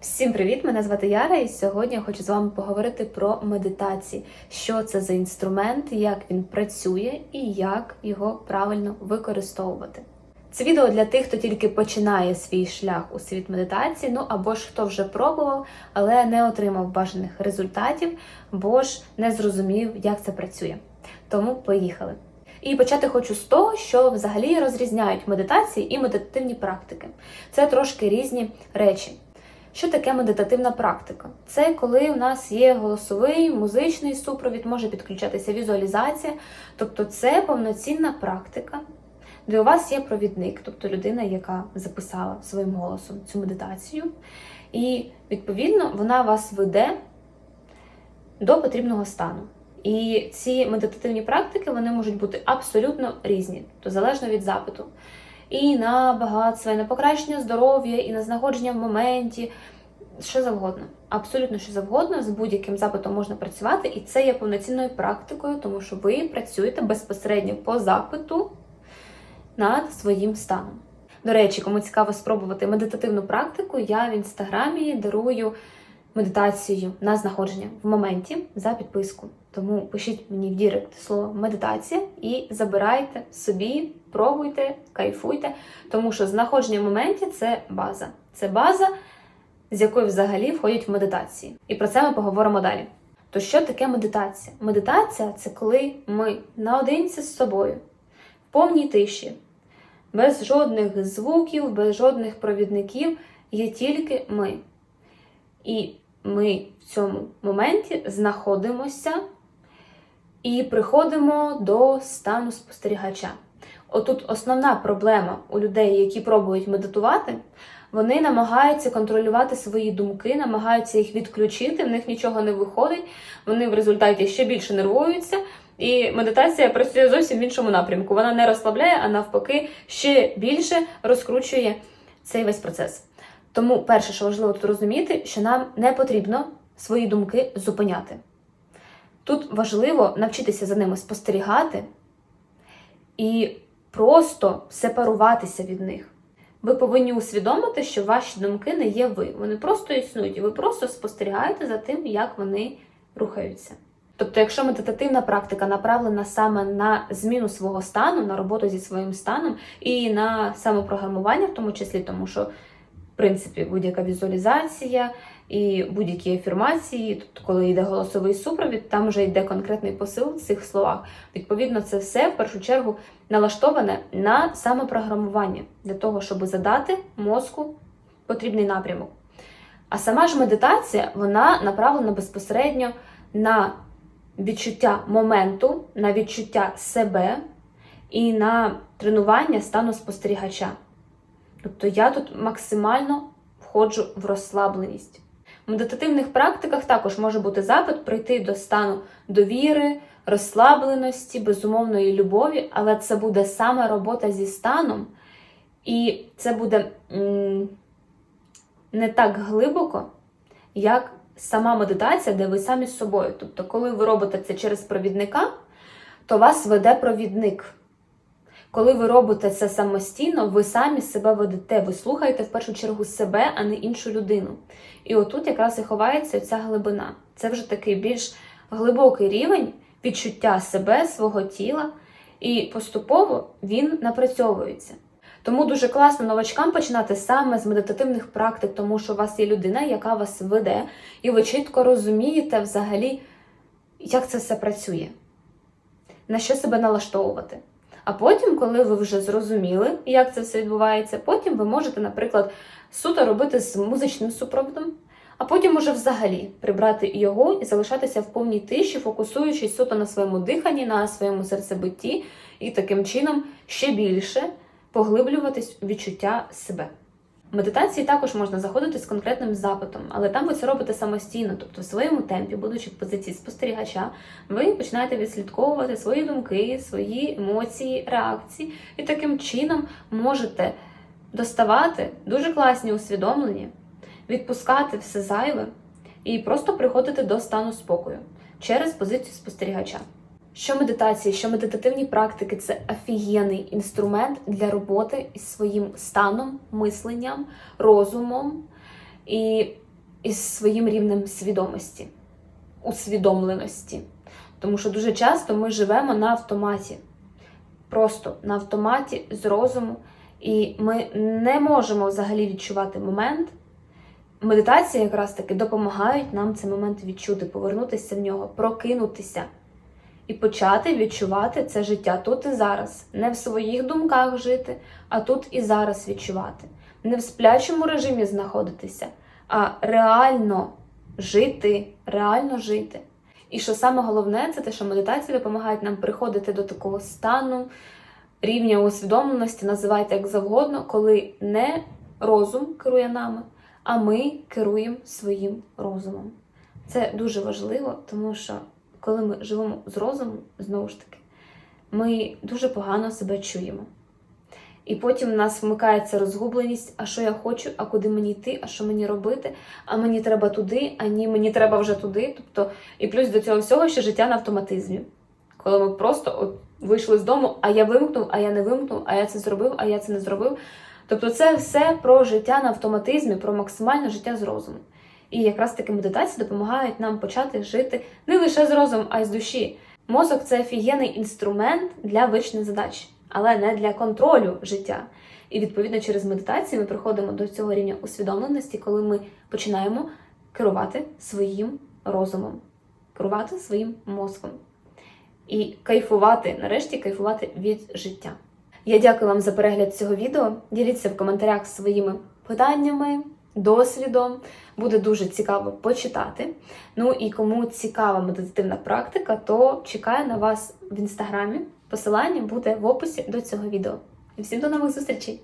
Всім привіт! Мене звати Яра, і сьогодні я хочу з вами поговорити про медитації, що це за інструмент, як він працює і як його правильно використовувати. Це відео для тих, хто тільки починає свій шлях у світ медитації, ну або ж хто вже пробував, але не отримав бажаних результатів, бо ж не зрозумів, як це працює. Тому поїхали. І почати хочу з того, що взагалі розрізняють медитації і медитативні практики. Це трошки різні речі. Що таке медитативна практика? Це коли у нас є голосовий, музичний супровід, може підключатися візуалізація, тобто це повноцінна практика, де у вас є провідник, тобто людина, яка записала своїм голосом цю медитацію, і відповідно вона вас веде до потрібного стану. І ці медитативні практики вони можуть бути абсолютно різні, то залежно від запиту. І на багатство, і на покращення здоров'я, і на знаходження в моменті, що завгодно. Абсолютно що завгодно, з будь-яким запитом можна працювати, і це є повноцінною практикою, тому що ви працюєте безпосередньо по запиту над своїм станом. До речі, кому цікаво спробувати медитативну практику, я в інстаграмі дарую медитацію на знаходження в моменті за підписку. Тому пишіть мені в Дірект слово медитація і забирайте собі, пробуйте, кайфуйте, тому що знаходження в моменті це база. Це база, з якою взагалі входять в медитації. І про це ми поговоримо далі. То що таке медитація? Медитація це коли ми наодинці з собою, в повній тиші, без жодних звуків, без жодних провідників, є тільки ми. І ми в цьому моменті знаходимося і приходимо до стану спостерігача. Отут основна проблема у людей, які пробують медитувати, вони намагаються контролювати свої думки, намагаються їх відключити, в них нічого не виходить, вони в результаті ще більше нервуються. І медитація працює зовсім в іншому напрямку. Вона не розслабляє, а навпаки, ще більше розкручує цей весь процес. Тому перше, що важливо тут розуміти, що нам не потрібно свої думки зупиняти. Тут важливо навчитися за ними спостерігати і просто сепаруватися від них. Ви повинні усвідомити, що ваші думки не є ви. Вони просто існують, і ви просто спостерігаєте за тим, як вони рухаються. Тобто, якщо медитативна практика направлена саме на зміну свого стану, на роботу зі своїм станом і на самопрограмування, в тому числі, тому що, принципі, будь-яка візуалізація і будь-які афірмації, тобто, коли йде голосовий супровід, там вже йде конкретний посил в цих словах. Відповідно, це все в першу чергу налаштоване на самопрограмування для того, щоб задати мозку потрібний напрямок. А сама ж медитація, вона направлена безпосередньо на відчуття моменту, на відчуття себе і на тренування стану спостерігача. Тобто я тут максимально входжу в розслабленість. В медитативних практиках також може бути запит прийти до стану довіри, розслабленості, безумовної любові, але це буде саме робота зі станом, і це буде не так глибоко, як сама медитація, де ви самі з собою. Тобто, коли ви робите це через провідника, то вас веде провідник. Коли ви робите це самостійно, ви самі себе ведете, ви слухаєте в першу чергу себе, а не іншу людину. І отут якраз і ховається ця глибина. Це вже такий більш глибокий рівень відчуття себе, свого тіла, і поступово він напрацьовується. Тому дуже класно новачкам починати саме з медитативних практик, тому що у вас є людина, яка вас веде, і ви чітко розумієте взагалі, як це все працює, на що себе налаштовувати. А потім, коли ви вже зрозуміли, як це все відбувається, потім ви можете, наприклад, суто робити з музичним супроводом, а потім уже взагалі прибрати його і залишатися в повній тиші, фокусуючись суто на своєму диханні, на своєму серцебитті, і таким чином ще більше поглиблюватись у відчуття себе. Медитації також можна заходити з конкретним запитом, але там ви це робите самостійно, тобто в своєму темпі, будучи в позиції спостерігача, ви починаєте відслідковувати свої думки, свої емоції, реакції, і таким чином можете доставати дуже класні усвідомлення, відпускати все зайве і просто приходити до стану спокою через позицію спостерігача. Що медитації, що медитативні практики це офігенний інструмент для роботи із своїм станом, мисленням, розумом. І із своїм рівнем свідомості, усвідомленості. Тому що дуже часто ми живемо на автоматі, просто на автоматі з розуму, і ми не можемо взагалі відчувати момент. Медитації якраз таки допомагають нам цей момент відчути, повернутися в нього, прокинутися і почати відчувати це життя тут і зараз, не в своїх думках жити, а тут і зараз відчувати, не в сплячому режимі знаходитися, а реально жити, реально жити. І що саме головне, це те, що медитації допомагають нам приходити до такого стану, рівня усвідомленості, називайте як завгодно, коли не розум керує нами, а ми керуємо своїм розумом. Це дуже важливо, тому що коли ми живемо з розумом, знову ж таки, ми дуже погано себе чуємо. І потім в нас вмикається розгубленість, а що я хочу, а куди мені йти, а що мені робити, а мені треба туди, а ні, мені треба вже туди. Тобто, і плюс до цього всього ще життя на автоматизмі. Коли ми просто от вийшли з дому, а я вимкнув, а я не вимкнув, а я це зробив, а я це не зробив. Тобто, це все про життя на автоматизмі, про максимальне життя з розумом. І якраз таки медитації допомагають нам почати жити не лише з розумом, а й з душі. Мозок це офігенний інструмент для вирішення задач, але не для контролю життя. І відповідно через медитацію ми приходимо до цього рівня усвідомленості, коли ми починаємо керувати своїм розумом, керувати своїм мозком і кайфувати, нарешті кайфувати від життя. Я дякую вам за перегляд цього відео. Діліться в коментарях своїми питаннями, досвідом. Буде дуже цікаво почитати. Ну і кому цікава медитативна практика, то чекаю на вас в інстаграмі. Посилання буде в описі до цього відео. Всім до нових зустрічей!